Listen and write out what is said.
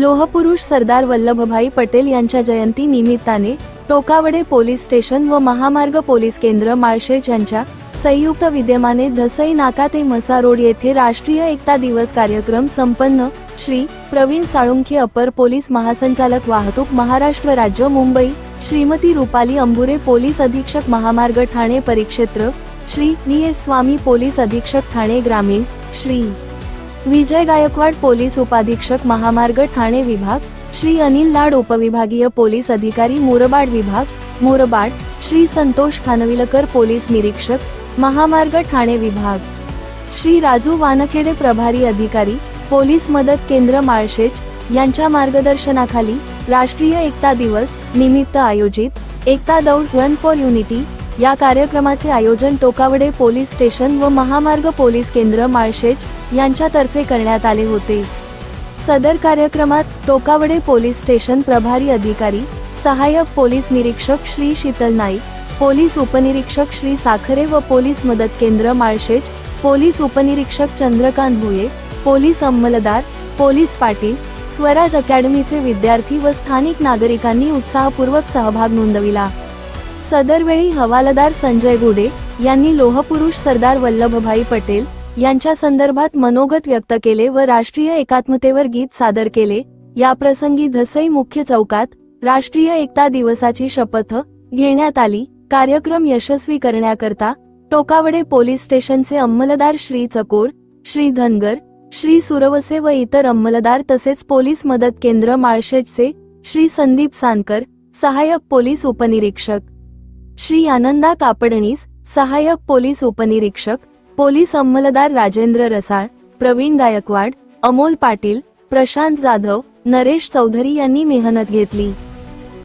लोहपुरुष सरदार वल्लभभाई पटेल यांच्या जयंती निमित्ताने Tokawade police station व महामार्ग पोलीस केंद्र माळशेज यांच्या संयुक्त विद्यमाने धसई नाका ते मसा रोड येथे राष्ट्रीय एकता दिवस कार्यक्रम संपन्न श्री प्रवीण साळुंखे अपर पोलीस महासंचालक वाहतूक महाराष्ट्र राज्य मुंबई श्रीमती रुपाली अंबुरे पोलीस अधीक्षक महामार्ग ठाणे परिक्षेत्र Shri D S Swami police अधीक्षक ठाणे ग्रामीण श्री विजय गायकवाड पोलीस उपाधीक्षक महामार्ग ठाणे विभाग श्री अनिल लाड उपविभागीय पोलीस अधिकारी मुरबाड विभाग मुरबाड श्री संतोष खानविलकर पोलीस निरीक्षक महामार्ग ठाणे विभाग. श्री राजू वानखेडे प्रभारी अधिकारी पोलीस मदत केंद्र माळशेज यांच्या मार्गदर्शनाखाली राष्ट्रीय एकता दिवस निमित्त आयोजित एकता दौड रन फॉर युनिटी या कार्यक्रमाचे आयोजन टोकावडे पोलीस स्टेशन व महामार्ग पोलीस केंद्र माळशेज यांच्यातर्फे करण्यात आले होते. सदर कार्यक्रमात टोकावडे पोलीस स्टेशन प्रभारी अधिकारी सहाय्यक पोलीस निरीक्षक श्री शीतल नाईक पोलीस उपनिरीक्षक श्री साखरे व पोलीस मदत केंद्र माळशेज पोलीस उपनिरीक्षक चंद्रकांत भुये पोलीस अंमलदार पोलीस पाटील स्वराज अकॅडमीचे विद्यार्थी व स्थानिक नागरिकांनी उत्साहपूर्वक सहभाग नोंदविला. सदरवेळी हवालदार संजय गुडे यांनी लोहपुरुष सरदार वल्लभभाई पटेल यांच्या संदर्भात मनोगत व्यक्त केले व राष्ट्रीय एकात्मतेवर गीत सादर केले. या प्रसंगी धसई मुख्य चौकात राष्ट्रीय एकता दिवसाची शपथ घेण्यात आली. कार्यक्रम यशस्वी करण्याकरता टोकावडे पोलीस स्टेशनचे अंमलदार श्री चकोर श्री धनगर श्री सुरवसे व इतर अंमलदार तसेच पोलीस मदत केंद्र माळशेजचे श्री संदीप सानकर सहाय्यक पोलीस उपनिरीक्षक श्री आनंदा कापडणीस सहाय्यक पोलीस उपनिरीक्षक पोलीस अंमलदार राजेंद्र रसाळ प्रवीण गायकवाड अमोल पाटील प्रशांत जाधव नरेश चौधरी यांनी मेहनत घेतली.